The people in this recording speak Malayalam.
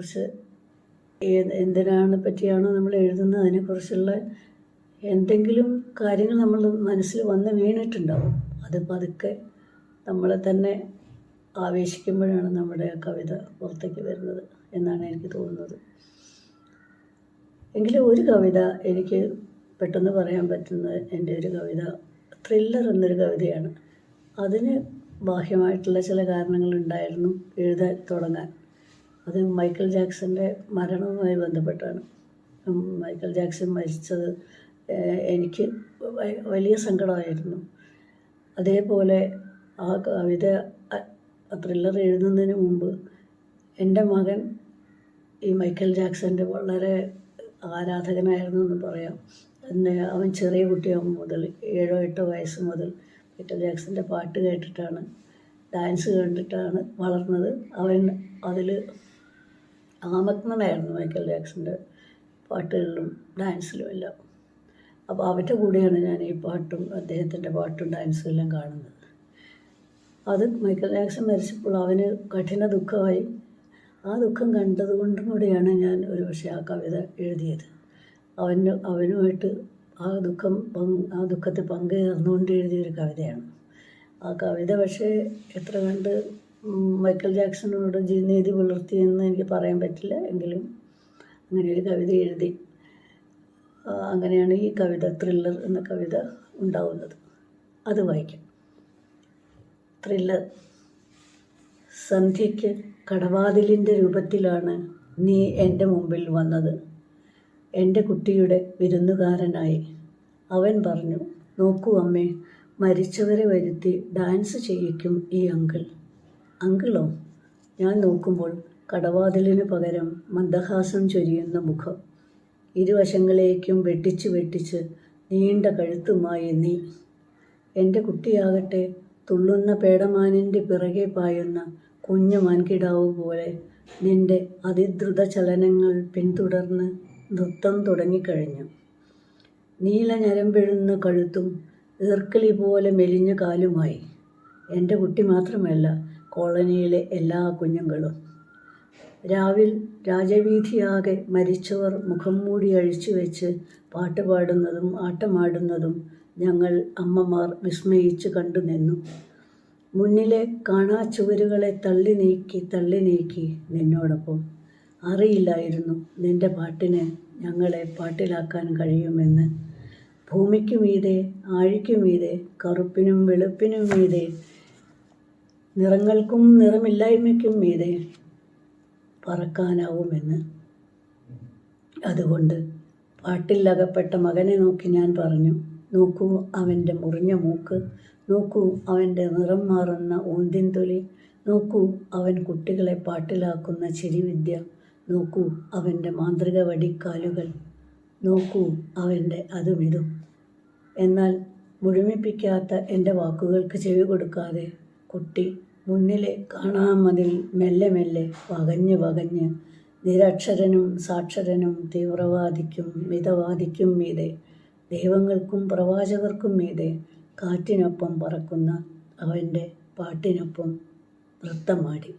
അതിനെക്കുറിച്ച് എന്തിനാണ് പറ്റിയാണോ നമ്മൾ എഴുതുന്നത്? അതിനെക്കുറിച്ചുള്ള എന്തെങ്കിലും കാര്യങ്ങൾ നമ്മൾ മനസ്സിൽ വന്ന് വീണിട്ടുണ്ടാവും. അത് പതുക്കെ നമ്മളെ തന്നെ ആവേശിക്കുമ്പോഴാണ് നമ്മുടെ കവിത പുറത്തേക്ക് വരുന്നത് എന്നാണ് എനിക്ക് തോന്നുന്നത്. എങ്കിലും ഒരു കവിത എനിക്ക് പെട്ടെന്ന് പറയാൻ പറ്റുന്ന എന്റെ ഒരു കവിത ത്രില്ലർ എന്നൊരു കവിതയാണ്. അതിന് ബാഹ്യമായിട്ടുള്ള ചില കാരണങ്ങളുണ്ടായിരുന്നു എഴുതാൻ തുടങ്ങാൻ. അത് മൈക്കൽ ജാക്സന്റെ മരണവുമായി ബന്ധപ്പെട്ടാണ്. മൈക്കിൾ ജാക്സൺ മരിച്ചത് എനിക്ക് വലിയ സങ്കടമായിരുന്നു. അതേപോലെ ആ കവിത ത്രില്ലർ എഴുതുന്നതിന് മുമ്പ് എന്റെ മകൻ ഈ മൈക്കൽ ജാക്സന്റെ വളരെ ആരാധകനായിരുന്നു എന്ന് പറയാം. എന്നെ അവൻ ചെറിയ കുട്ടിയാകുമ്പോൾ മുതൽ ഏഴോ എട്ടോ വയസ്സ് മുതൽ മൈക്കൽ ജാക്സന്റെ പാട്ട് കേട്ടിട്ടാണ് ഡാൻസ് കണ്ടിട്ടാണ് വളർന്നത്. അവൻ അതിൽ ആമഗ്നനായിരുന്നു മൈക്കൽ ജാക്സന്റെ പാട്ടുകളിലും ഡാൻസിലും എല്ലാം. അപ്പോൾ അവരുടെ കൂടെയാണ് ഞാൻ ഈ പാട്ടും അദ്ദേഹത്തിന്റെ പാട്ടും ഡാൻസും എല്ലാം കാണുന്നത്. അത് മൈക്കൽ ജാക്സൺ മരിച്ചപ്പോൾ അവന് കഠിന ദുഃഖമായി. ആ ദുഃഖം കണ്ടതുകൊണ്ടും കൂടിയാണ് ഞാൻ ഒരു പക്ഷേ ആ കവിത എഴുതിയത്. അവന് അവനുമായിട്ട് ആ ദുഃഖം പങ്ക് ആ ദുഃഖത്തെ പങ്കുചേർന്നുകൊണ്ട് എഴുതിയൊരു കവിതയാണ്. ആ കവിത പക്ഷേ എത്ര കണ്ട് മൈക്കൽ ജാക്സണോട് ജി- നീതി പുലർത്തിയെന്ന് എനിക്ക് പറയാൻ പറ്റില്ല. എങ്കിലും അങ്ങനെ ഒരു കവിത എഴുതി അങ്ങനെയാണ് ഈ കവിത ത്രില്ലർ എന്ന കവിത ഉണ്ടാവുന്നത്. അത് വായിക്കാം. ത്രില്ലർ സന്ധ്യയ്ക്ക് കടവാതിലിന്റെ രൂപത്തിലാണ് നീ എന്റെ മുമ്പിൽ വന്നത്. എന്റെ കുട്ടിയുടെ വിരുന്നുകാരനായി. അവൻ പറഞ്ഞു നോക്കൂ അമ്മേ മരിച്ചവരെ വരുത്തി ഡാൻസ് ചെയ്യിക്കും ഈ അങ്കിൾ അങ്കിളോ ഞാൻ നോക്കുമ്പോൾ കടവാതിലിന് പകരം മന്ദഹാസം ചൊരിയുന്ന മുഖം. ഇരുവശങ്ങളേക്കും വെട്ടിച്ച് വെട്ടിച്ച് നീണ്ട കഴുത്തുമായി നീ. എന്റെ കുട്ടിയാകട്ടെ തുള്ളുന്ന പേടമാനിന്റെ പിറകെ പായുന്ന കുഞ്ഞു മാൻകിടാവ് പോലെ നിന്റെ അതിദ്രുത ചലനങ്ങൾ പിന്തുടർന്ന് നൃത്തം തുടങ്ങിക്കഴിഞ്ഞു. നീല ഞരമ്പെഴുന്ന കഴുത്തും ഈർക്കിളി പോലെ മെലിഞ്ഞ കാലുമായി. എന്റെ കുട്ടി മാത്രമല്ല കോളനിയിലെ എല്ലാ കുഞ്ഞുങ്ങളും. രാവിൽ രാജവീഥിയാകെ മരിച്ചവർ മുഖം മൂടി അഴിച്ചു വെച്ച് പാട്ടുപാടുന്നതും ആട്ടമാടുന്നതും ഞങ്ങൾ അമ്മമാർ വിസ്മയിച്ച് കണ്ടു നിന്നു. മുന്നിലെ കാണാ ചുവരുകളെ തള്ളി നീക്കി തള്ളി നീക്കി നിന്നോടൊപ്പം. അറിയില്ലായിരുന്നു നിന്റെ പാട്ടിന് ഞങ്ങളെ പാട്ടിലാക്കാൻ കഴിയുമെന്ന്. ഭൂമിക്കുമീതെ ആഴിക്കുമീതെ ആഴിക്കു മീതെ കറുപ്പിനും വെളുപ്പിനും മീതെ നിറങ്ങൾക്കും നിറമില്ലായ്മയ്ക്കും മീതെ പറക്കാനാവുമെന്ന്. അതുകൊണ്ട് പാട്ടില്ലകപ്പെട്ട മകനെ നോക്കി ഞാൻ പറഞ്ഞു നോക്കൂ അവന്റെ മുറിഞ്ഞ മൂക്ക് നോക്കൂ അവന്റെ നിറം മാറുന്ന ഊന്തിൻ തൊലി നോക്കൂ അവൻ കുട്ടികളെ പാട്ടിലാക്കുന്ന ചിരിവിദ്യ നോക്കൂ അവന്റെ മാന്ത്രിക വടിക്കാലുകൾ നോക്കൂ അവന്റെ അതും ഇതും എന്നാൽ മുഴുമിപ്പിക്കാത്ത എന്റെ വാക്കുകൾക്ക് ചെവി കൊടുക്കാതെ കുട്ടി മുന്നിലെ കാണാമതിൽ മെല്ലെ മെല്ലെ വകഞ്ഞ് വകഞ്ഞ് നിരക്ഷരനും സാക്ഷരനും തീവ്രവാദിക്കും മിതവാദിക്കും മീതെ ദൈവങ്ങൾക്കും പ്രവാചകർക്കും മീതെ കാറ്റിനൊപ്പം പറക്കുന്ന അവന്റെ പാട്ടിനൊപ്പം നൃത്തമാടി.